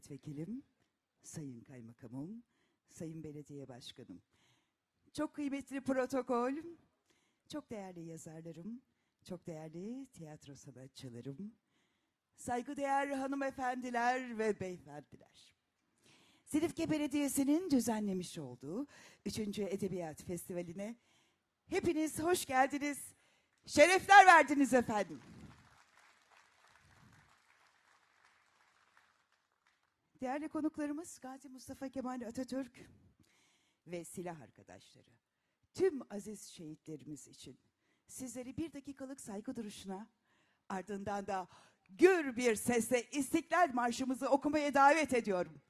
Milletvekilim, Sayın Kaymakamım, Sayın Belediye Başkanım. Çok kıymetli protokol, çok değerli yazarlarım, çok değerli tiyatro sanatçılarım, saygıdeğer hanımefendiler ve beyefendiler. Silifke Belediyesi'nin düzenlemiş olduğu 3. Edebiyat Festivali'ne hepiniz hoş geldiniz, şerefler verdiniz efendim. Değerli konuklarımız Gazi Mustafa Kemal Atatürk ve silah arkadaşları. Tüm aziz şehitlerimiz için sizleri bir dakikalık saygı duruşuna ardından da gür bir sesle İstiklal Marşımızı okumaya davet ediyorum.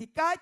Dikkat!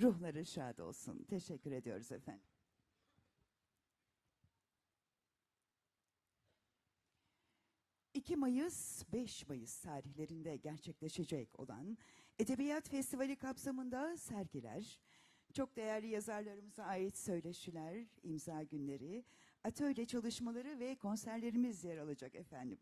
Ruhları şad olsun. Teşekkür ediyoruz efendim. ...2 Mayıs, 5 Mayıs tarihlerinde gerçekleşecek olan... ...Edebiyat Festivali kapsamında sergiler... ...çok değerli yazarlarımıza ait söyleşiler, imza günleri... ...atölye çalışmaları ve konserlerimiz yer alacak efendim.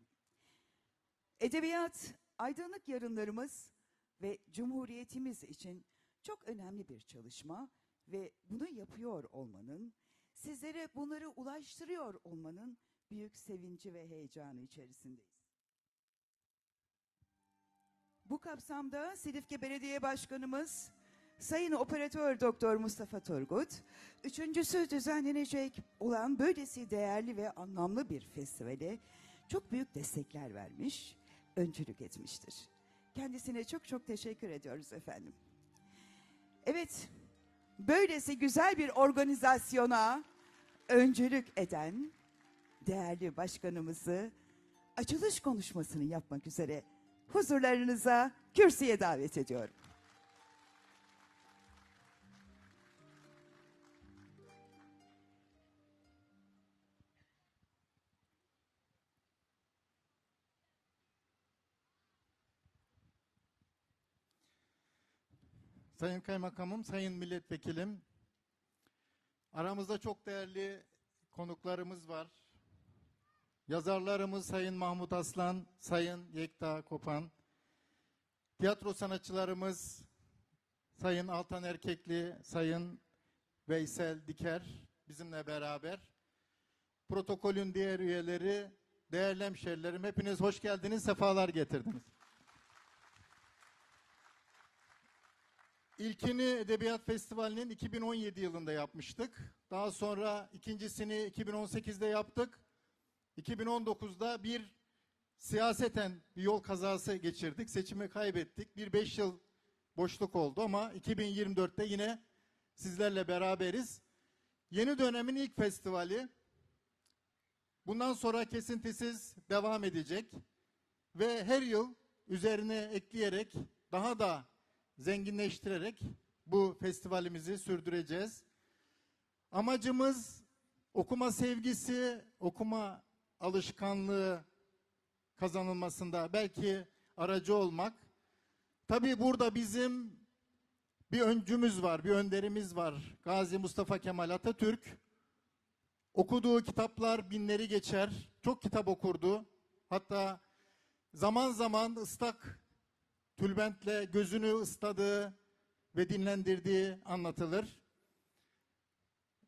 Edebiyat, aydınlık yarınlarımız ve Cumhuriyetimiz için çok önemli bir çalışma ve bunu yapıyor olmanın, sizlere bunları ulaştırıyor olmanın büyük sevinci ve heyecanı içerisindeyiz. Bu kapsamda Silifke Belediye Başkanımız Sayın Operatör Doktor Mustafa Turgut, üçüncüsü düzenlenecek olan böylesi değerli ve anlamlı bir festivale çok büyük destekler vermiş, öncülük etmiştir. Kendisine çok çok teşekkür ediyoruz efendim. Evet, böylesi güzel bir organizasyona öncülük eden değerli başkanımızı açılış konuşmasını yapmak üzere huzurlarınıza kürsüye davet ediyorum. Sayın Kaymakamım, Sayın Milletvekilim, aramızda çok değerli konuklarımız var. Yazarlarımız Sayın Mahmut Aslan, Sayın Yekta Kopan, tiyatro sanatçılarımız Sayın Altan Erkekli, Sayın Veysel Diker bizimle beraber. Protokolün diğer üyeleri, değerli hemşerilerim hepiniz hoş geldiniz, sefalar getirdiniz. İlkini Edebiyat Festivali'nin 2017 yılında yapmıştık. Daha sonra ikincisini 2018'de yaptık. 2019'da bir siyaseten bir yol kazası geçirdik. Seçimi kaybettik. Bir beş yıl boşluk oldu ama 2024'te yine sizlerle beraberiz. Yeni dönemin ilk festivali. Bundan sonra kesintisiz devam edecek. Ve her yıl üzerine ekleyerek daha da zenginleştirerek bu festivalimizi sürdüreceğiz. Amacımız okuma sevgisi, okuma alışkanlığı kazanılmasında belki aracı olmak. Tabii burada bizim bir öncümüz var, bir önderimiz var. Gazi Mustafa Kemal Atatürk. Okuduğu kitaplar binleri geçer. Çok kitap okurdu. Hatta zaman zaman ıslak tülbentle gözünü ısladığı ve dinlendirdiği anlatılır.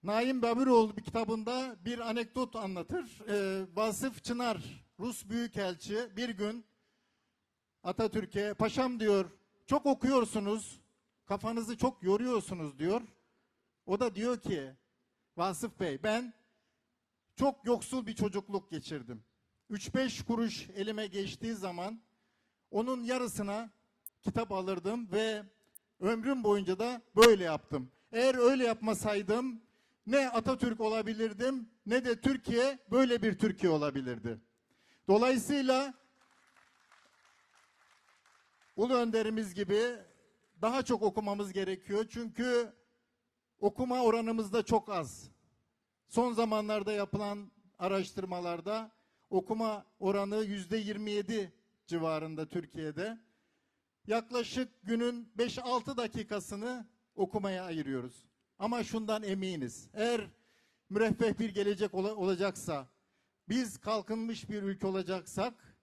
Naim Babiroğlu bir kitabında bir anekdot anlatır. Ee, Vasıf Çınar, Rus Büyükelçi bir gün Atatürk'e paşam diyor çok okuyorsunuz kafanızı çok yoruyorsunuz diyor. O da diyor ki Vasıf Bey ben çok yoksul bir çocukluk geçirdim. 3-5 kuruş elime geçtiği zaman onun yarısına kitap alırdım ve ömrüm boyunca da böyle yaptım. Eğer öyle yapmasaydım ne Atatürk olabilirdim ne de Türkiye böyle bir Türkiye olabilirdi. Dolayısıyla Ulu önderimiz gibi daha çok okumamız gerekiyor. Çünkü okuma oranımız da çok az. Son zamanlarda yapılan araştırmalarda okuma oranı yüzde 27 civarında Türkiye'de. Yaklaşık günün 5-6 dakikasını okumaya ayırıyoruz. Ama şundan eminiz. Eğer müreffeh bir gelecek ola- olacaksa, biz kalkınmış bir ülke olacaksak,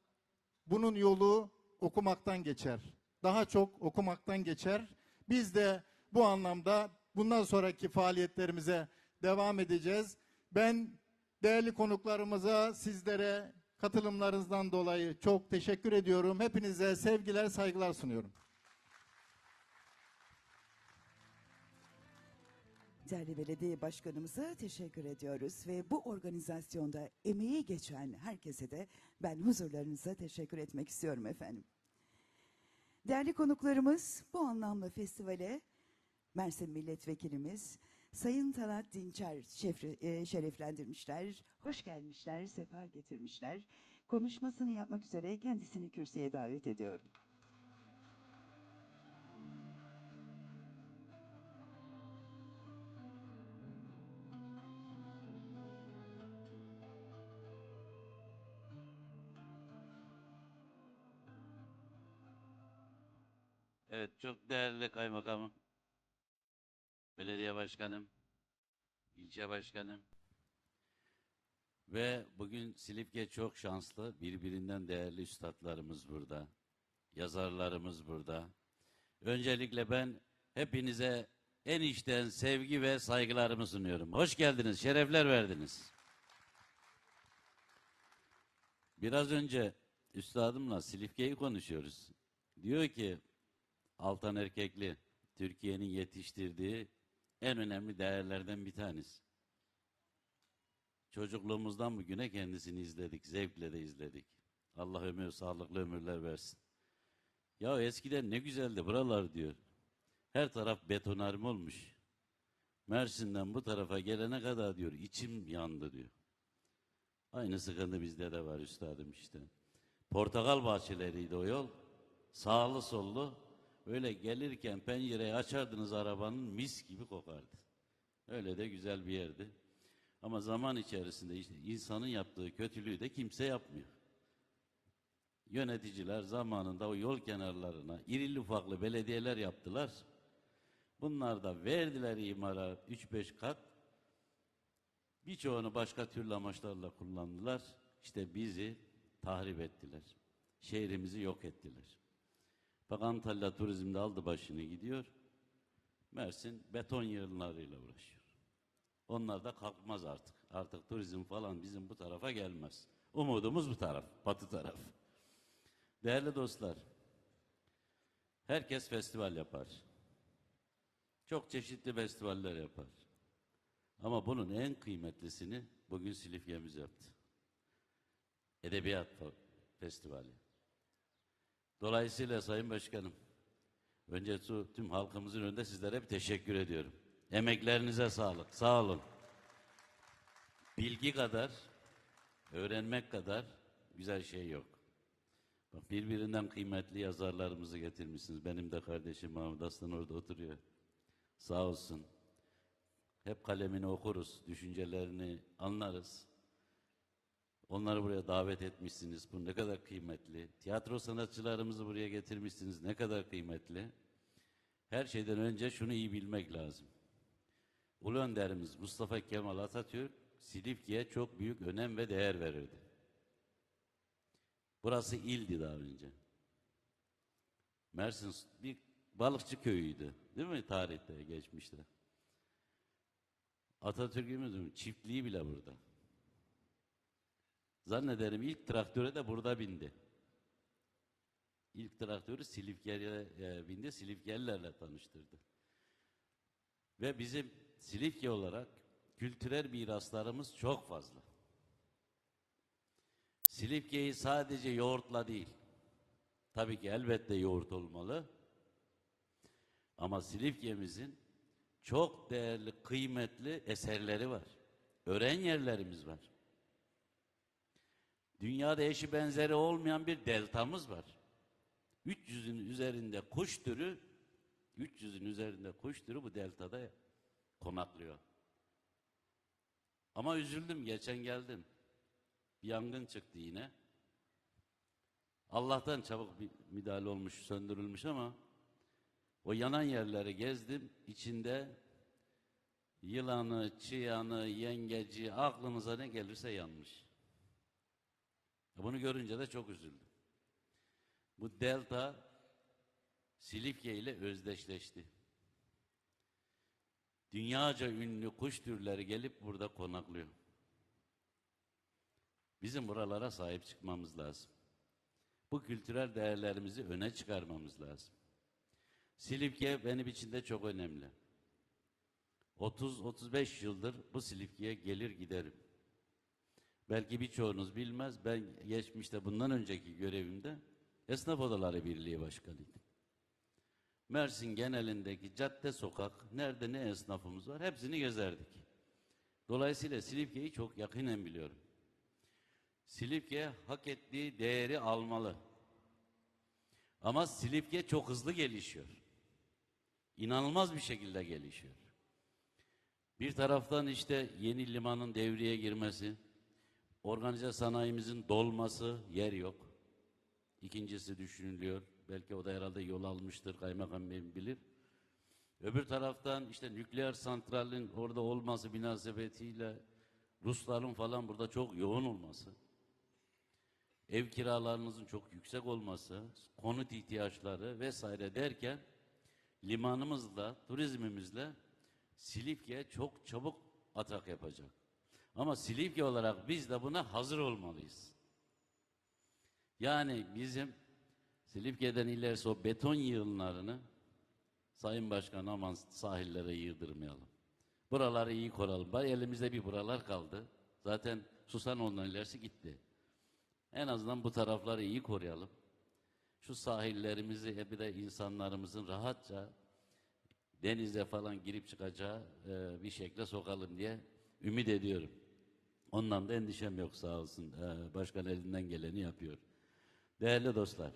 bunun yolu okumaktan geçer. Daha çok okumaktan geçer. Biz de bu anlamda bundan sonraki faaliyetlerimize devam edeceğiz. Ben değerli konuklarımıza, sizlere katılımlarınızdan dolayı çok teşekkür ediyorum. Hepinize sevgiler, saygılar sunuyorum. Değerli belediye başkanımıza teşekkür ediyoruz ve bu organizasyonda emeği geçen herkese de ben huzurlarınıza teşekkür etmek istiyorum efendim. Değerli konuklarımız bu anlamlı festivale Mersin Milletvekilimiz Sayın Talat Dinçer şefri- e, şereflendirmişler. Hoş gelmişler, sefa getirmişler. Konuşmasını yapmak üzere kendisini kürsüye davet ediyorum. Evet, çok değerli kaymakamım, belediye başkanım, ilçe başkanım ve bugün Silifke çok şanslı, birbirinden değerli üstadlarımız burada, yazarlarımız burada. Öncelikle ben hepinize en içten sevgi ve saygılarımı sunuyorum. Hoş geldiniz, şerefler verdiniz. Biraz önce üstadımla Silifke'yi konuşuyoruz. Diyor ki, Altan Erkekli, Türkiye'nin yetiştirdiği en önemli değerlerden bir tanesi. Çocukluğumuzdan bugüne kendisini izledik, zevkle de izledik. Allah ömür, sağlıklı ömürler versin. Ya eskiden ne güzeldi buralar diyor. Her taraf betonarme olmuş. Mersin'den bu tarafa gelene kadar diyor, içim yandı diyor. Aynı sıkıntı bizde de var üstadım işte. Portakal bahçeleriydi o yol. Sağlı sollu. Öyle gelirken pencereyi açardınız arabanın mis gibi kokardı. Öyle de güzel bir yerdi. Ama zaman içerisinde işte insanın yaptığı kötülüğü de kimse yapmıyor. Yöneticiler zamanında o yol kenarlarına irili ufaklı belediyeler yaptılar. Bunlar da verdiler imara 3-5 kat. Birçoğunu başka türlü amaçlarla kullandılar. İşte bizi tahrip ettiler. Şehrimizi yok ettiler. Bak Antalya turizmde aldı başını gidiyor. Mersin beton yığınlarıyla uğraşıyor. Onlar da kalkmaz artık. Artık turizm falan bizim bu tarafa gelmez. Umudumuz bu taraf, batı taraf. Değerli dostlar, herkes festival yapar. Çok çeşitli festivaller yapar. Ama bunun en kıymetlisini bugün Silifke'miz yaptı. Edebiyat Fe- Festivali. Dolayısıyla Sayın Başkanım, önce tüm halkımızın önünde sizlere bir teşekkür ediyorum. Emeklerinize sağlık, sağ olun. Bilgi kadar, öğrenmek kadar güzel şey yok. Bak birbirinden kıymetli yazarlarımızı getirmişsiniz. Benim de kardeşim Mahmut Aslan orada oturuyor. Sağ olsun. Hep kalemini okuruz, düşüncelerini anlarız. Onları buraya davet etmişsiniz. Bu ne kadar kıymetli. Tiyatro sanatçılarımızı buraya getirmişsiniz. Ne kadar kıymetli. Her şeyden önce şunu iyi bilmek lazım. Ulu önderimiz Mustafa Kemal Atatürk Silifke'ye çok büyük önem ve değer verirdi. Burası ildi daha önce. Mersin bir balıkçı köyüydü. Değil mi tarihte, geçmişte? Atatürk'ümüzün çiftliği bile burada. Zannederim ilk traktöre de burada bindi. İlk traktörü Silifke'ye e, bindi, Silifkelilerle tanıştırdı. Ve bizim Silifke olarak kültürel miraslarımız çok fazla. Silifke'yi sadece yoğurtla değil, tabii ki elbette yoğurt olmalı, ama Silifke'mizin çok değerli, kıymetli eserleri var. Öğren yerlerimiz var. Dünyada eşi benzeri olmayan bir deltamız var. 300'ün üzerinde kuş türü 300'ün üzerinde kuş türü bu deltada konaklıyor. Ama üzüldüm geçen geldim. Bir yangın çıktı yine. Allah'tan çabuk bir müdahale olmuş, söndürülmüş ama o yanan yerleri gezdim. İçinde yılanı, çıyanı, yengeci, aklınıza ne gelirse yanmış. Bunu görünce de çok üzüldüm. Bu delta Silifke ile özdeşleşti. Dünyaca ünlü kuş türleri gelip burada konaklıyor. Bizim buralara sahip çıkmamız lazım. Bu kültürel değerlerimizi öne çıkarmamız lazım. Silifke benim için de çok önemli. 30-35 yıldır bu Silifke'ye gelir giderim. Belki birçoğunuz bilmez, ben geçmişte bundan önceki görevimde Esnaf Odaları Birliği Başkanıydım. Mersin genelindeki cadde sokak, nerede ne esnafımız var hepsini gezerdik. Dolayısıyla Silifke'yi çok yakinen biliyorum. Silifke hak ettiği değeri almalı. Ama Silifke çok hızlı gelişiyor. İnanılmaz bir şekilde gelişiyor. Bir taraftan işte yeni limanın devreye girmesi, organize sanayimizin dolması, yer yok. İkincisi düşünülüyor. Belki o da herhalde yol almıştır, kaymakam bey bilir. Öbür taraftan işte nükleer santralin orada olması münasebetiyle Rusların falan burada çok yoğun olması, ev kiralarınızın çok yüksek olması, konut ihtiyaçları vesaire derken limanımızla, turizmimizle Silifke çok çabuk atak yapacak. Ama Silifke olarak biz de buna hazır olmalıyız. Yani bizim Silifke'den ilerisi o beton yığınlarını Sayın Başkan aman sahillere yığdırmayalım. Buraları iyi koralım. Elimizde bir buralar kaldı. Zaten Susan ondan ilerisi gitti. En azından bu tarafları iyi koruyalım. Şu sahillerimizi e, bir de insanlarımızın rahatça denize falan girip çıkacağı e, bir şekle sokalım diye ümit ediyorum. Ondan da endişem yok sağ olsun. E, başkan elinden geleni yapıyor. Değerli dostlar,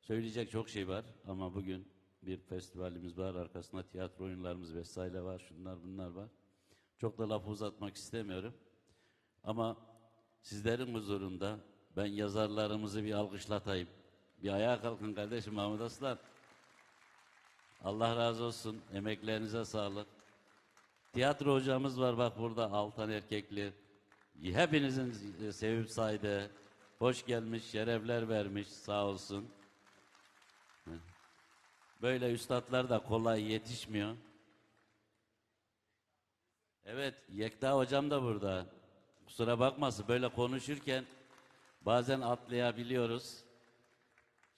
söyleyecek çok şey var ama bugün bir festivalimiz var, arkasında tiyatro oyunlarımız vesaire var, şunlar bunlar var. Çok da lafı uzatmak istemiyorum. Ama sizlerin huzurunda ben yazarlarımızı bir alkışlatayım. Bir ayağa kalkın kardeşim Mahmut Aslan. Allah razı olsun, emeklerinize sağlık. Tiyatro hocamız var bak burada Altan Erkekli. Hepinizin sevip saydı. Hoş gelmiş, şerefler vermiş sağ olsun. Böyle üstadlar da kolay yetişmiyor. Evet, Yekta hocam da burada. Kusura bakmasın böyle konuşurken bazen atlayabiliyoruz.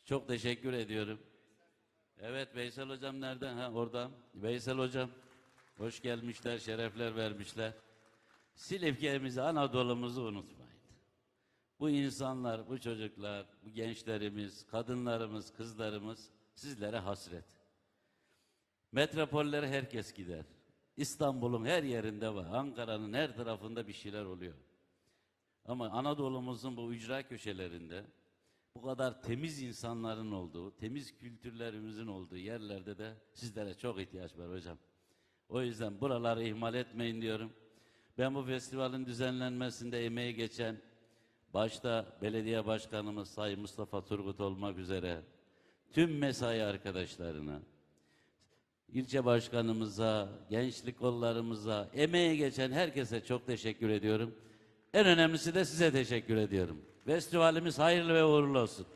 Çok teşekkür ediyorum. Evet, Veysel hocam nereden? Ha, orada. Veysel hocam, hoş gelmişler, şerefler vermişler. Silifke'mizi, Anadolu'muzu unutmayın. Bu insanlar, bu çocuklar, bu gençlerimiz, kadınlarımız, kızlarımız sizlere hasret. Metropollere herkes gider. İstanbul'un her yerinde var. Ankara'nın her tarafında bir şeyler oluyor. Ama Anadolu'muzun bu ücra köşelerinde bu kadar temiz insanların olduğu, temiz kültürlerimizin olduğu yerlerde de sizlere çok ihtiyaç var hocam. O yüzden buraları ihmal etmeyin diyorum. Ben bu festivalin düzenlenmesinde emeği geçen başta belediye başkanımız Sayın Mustafa Turgut olmak üzere tüm mesai arkadaşlarına, ilçe başkanımıza, gençlik kollarımıza, emeğe geçen herkese çok teşekkür ediyorum. En önemlisi de size teşekkür ediyorum. Festivalimiz hayırlı ve uğurlu olsun.